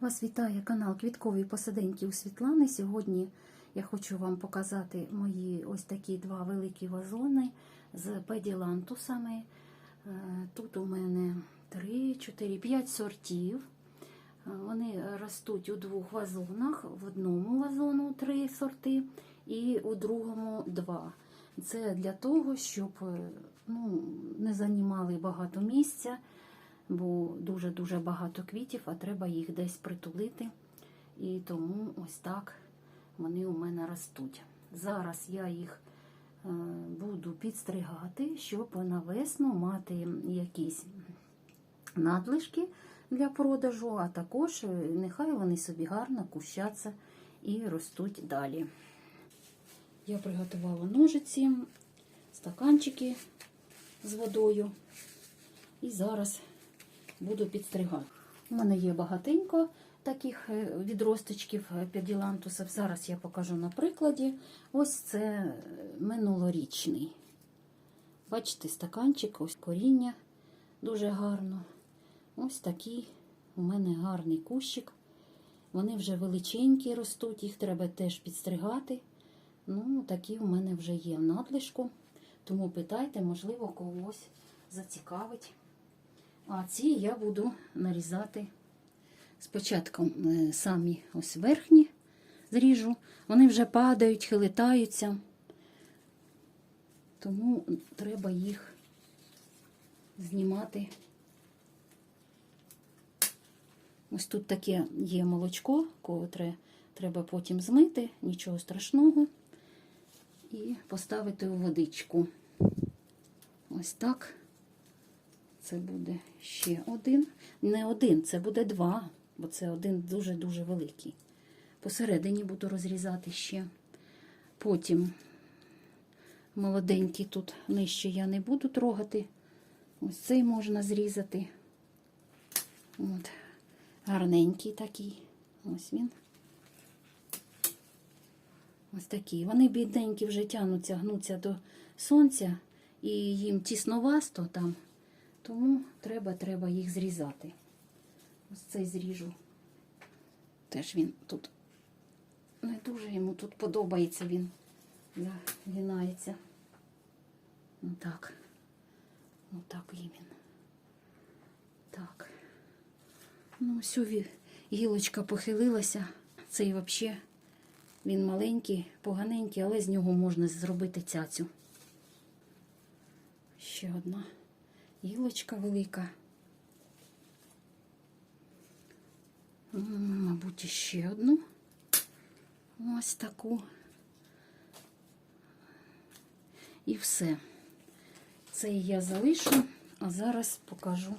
Вас вітає канал Квіткові посаденьки у Світлани. Сьогодні я хочу вам показати мої ось такі два великі вазони з педілантусами. Е, Тут у мене 3, 4, 5 сортів. Е, Вони ростуть у двох вазонах. В одному вазону три сорти і у другому два. Це для того, щоб е, ну, не займали багато місця бо дуже-дуже багато квітів, а треба їх десь притулити. І тому ось так вони у мене ростуть. Зараз я їх е, буду підстригати, щоб на весну мати якісь надлишки для продажу, а також е, нехай вони собі гарно кущаться і ростуть далі. Я приготувала ножиці, стаканчики з водою. І зараз буду підстригати. У мене є багатенько таких е, відросточків е, педілантусів. Зараз я покажу на прикладі. Ось це е, минулорічний. Бачите, стаканчик, ось коріння дуже гарно. Ось такий у мене гарний кущик. Вони вже величенькі ростуть, їх треба теж підстригати. Ну, такі у мене вже є надлишку. Тому питайте, можливо, когось зацікавить. А ці я буду нарізати спочатку е, самі ось верхні зріжу. Вони вже падають, хилитаються, тому треба їх знімати. Ось тут таке є молочко, котре треба потім змити, нічого страшного, і поставити у водичку. Ось так. Це буде ще один. Не один, це буде два, бо це один дуже-дуже великий. Посередині буду розрізати ще. Потім молоденький тут нижче я не буду трогати. Ось цей можна зрізати. От. Гарненький такий. Ось він. Ось такий. Вони бідненькі вже тягнуться, гнуться до сонця, і їм тісновасто там. Тому треба, треба їх зрізати. Ось цей зріжу. Теж він тут не дуже йому тут подобається, він загинається. Отак. Отак і він. Так. Ну, все, гілочка похилилася. Цей взагалі він маленький, поганенький, але з нього можна зробити цяцю. Ще одна гілочка велика. Мабуть, ще одну. Ось таку. І все. Цей я залишу, а зараз покажу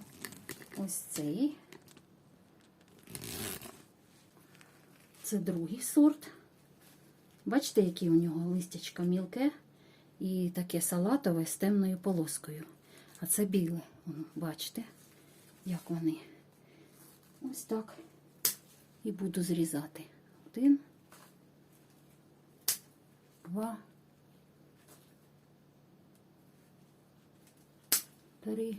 ось цей. Це другий сорт. Бачите, яке у нього листячко мілке і таке салатове з темною полоскою. А це біле. Бачите, як вони. Ось так. І буду зрізати. Один, два, три.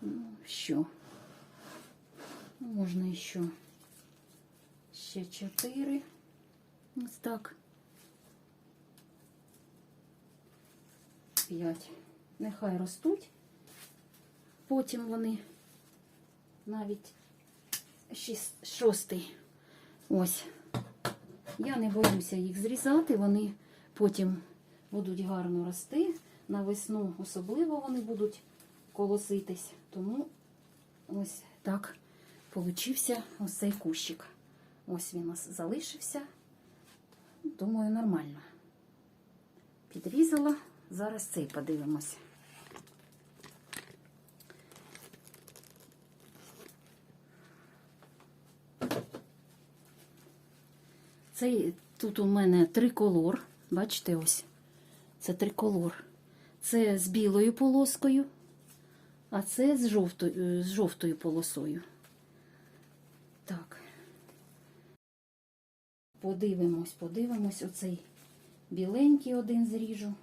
Ну, що? Можна ще. Ще чотири. Ось так. П'ять. Нехай ростуть. Потім вони навіть шостий. Ось. Я не боюся їх зрізати, вони потім будуть гарно рости. На весну особливо вони будуть колоситись. Тому ось так получився ось цей кущик. Ось він у нас залишився. Думаю, нормально. Підрізала. Зараз цей подивимося. Цей тут у мене триколор. Бачите, ось. Це триколор. Це з білою полоскою, а це з жовтою, з жовтою полосою. Так. Подивимось, подивимось. Оцей біленький один зріжу.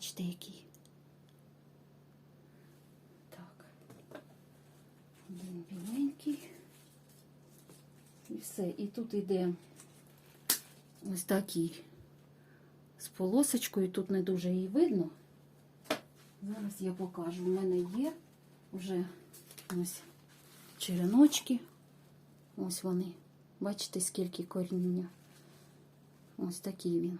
Бачите, який? Так. Один біленький. І все. І тут іде ось такий з полосочкою. Тут не дуже її видно. Зараз я покажу. У мене є вже ось череночки. Ось вони. Бачите, скільки коріння. Ось такий він.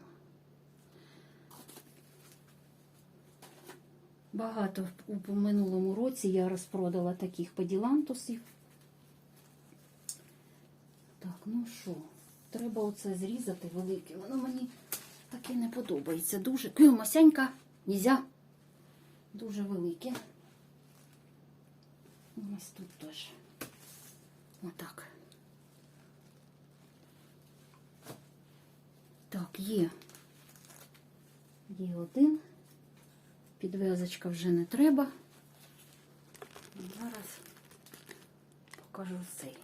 Багато у минулому році я розпродала таких поділантусів. Так, ну що, треба оце зрізати велике. Воно мені таке не подобається. Дуже. Кю, Масянька, нельзя. Дуже велике. Ось тут теж. Отак. Так, є. Є один. Підв'язочка вже не треба. Зараз покажу цей.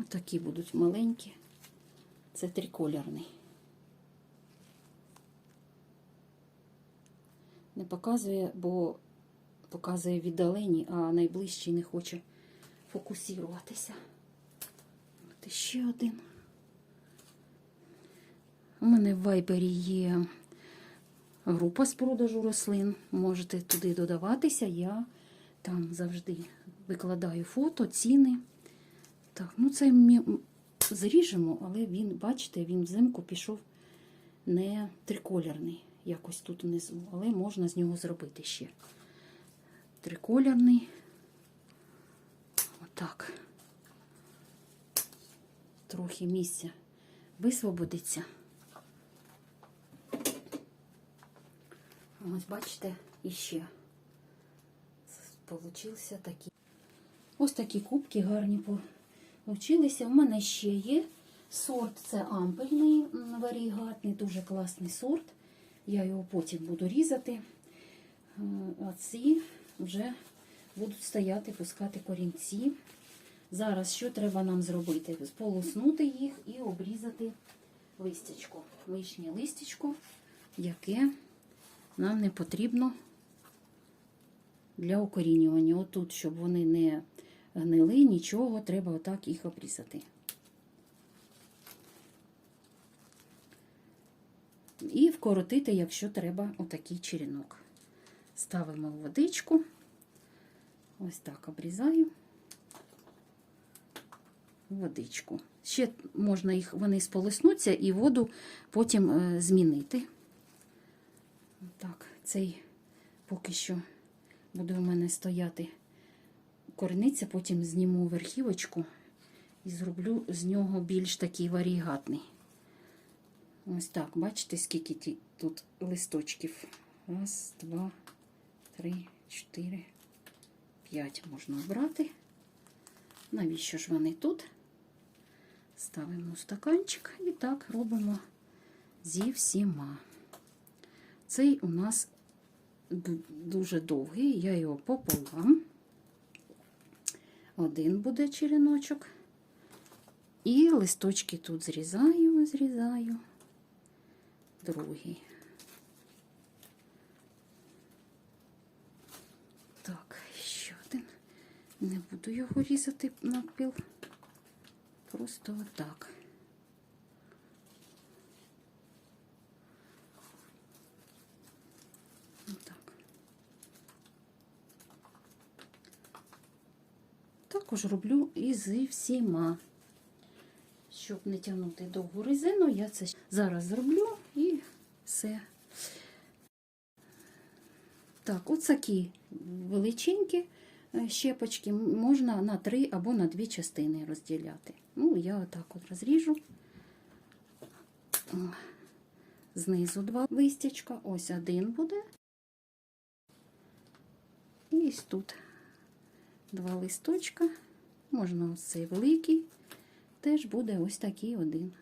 Ось такі будуть маленькі. Це триколірний. Не показує, бо показує віддалені, а найближчий не хоче фокусуватися. От ще один. У мене в Вайбері є група з продажу рослин. Можете туди додаватися. Я там завжди викладаю фото, ціни. Так, ну це ми зріжемо, але він, бачите, він взимку пішов не триколірний, якось тут внизу, але можна з нього зробити ще. Триколірний. Отак. Трохи місця висвободиться. Ось бачите, іще получився такий. Ось такі кубки гарні получилися. У мене ще є сорт, це ампельний варігатний, дуже класний сорт. Я його потім буду різати. Е, А ці вже будуть стояти, пускати корінці. Зараз що треба нам зробити? Сполоснути їх і обрізати листячко. Лишнє листячко, яке нам не потрібно для укорінювання. Отут, щоб вони не гнили, нічого, треба отак їх обрізати. І вкоротити, якщо треба, отакий черенок. Ставимо в водичку. Ось так обрізаю водичку. Ще можна їх, вони сполоснуться і воду потім е, змінити. Так, цей поки що буде у мене стояти корниця, потім зніму верхівочку і зроблю з нього більш такий варігатний. Ось так, бачите, скільки тут листочків. Раз, два, три, чотири, п'ять можна обрати. Навіщо ж вони тут? Ставимо стаканчик і так робимо зі всіма. Цей у нас дуже довгий, я його пополам. Один буде череночок. І листочки тут зрізаю, зрізаю. Другий. Так, ще один. Не буду його різати навпіл. Просто. Отак. Також роблю і зі всіма. Щоб не тягнути довгу резину, я це зараз зроблю і все. Так, от такі величенькі е, щепочки можна на три або на дві частини розділяти. Ну, я отак от розріжу. Знизу два листячка, ось один буде. І ось тут два листочка. Можна ось цей великий, теж буде ось такий один.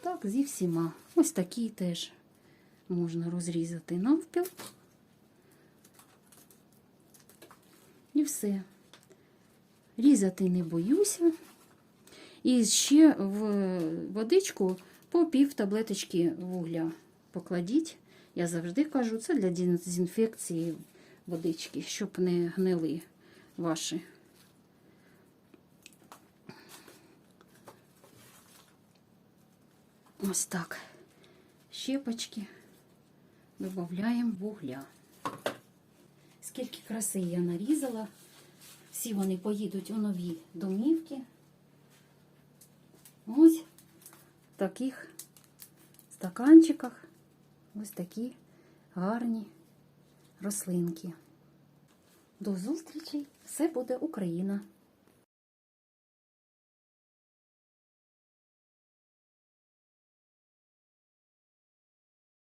Так, зі всіма. Ось такий теж можна розрізати навпіл. І все. Різати не боюся. І ще в водичку по пів таблеточки вугля покладіть. Я завжди кажу, це для дезінфекції водички, щоб не гнили ваші. Ось так. Щепочки. Додаємо вугля. Скільки краси я нарізала. Всі вони поїдуть у нові домівки. Ось в таких стаканчиках ось такі гарні рослинки. До зустрічі! Все буде Україна!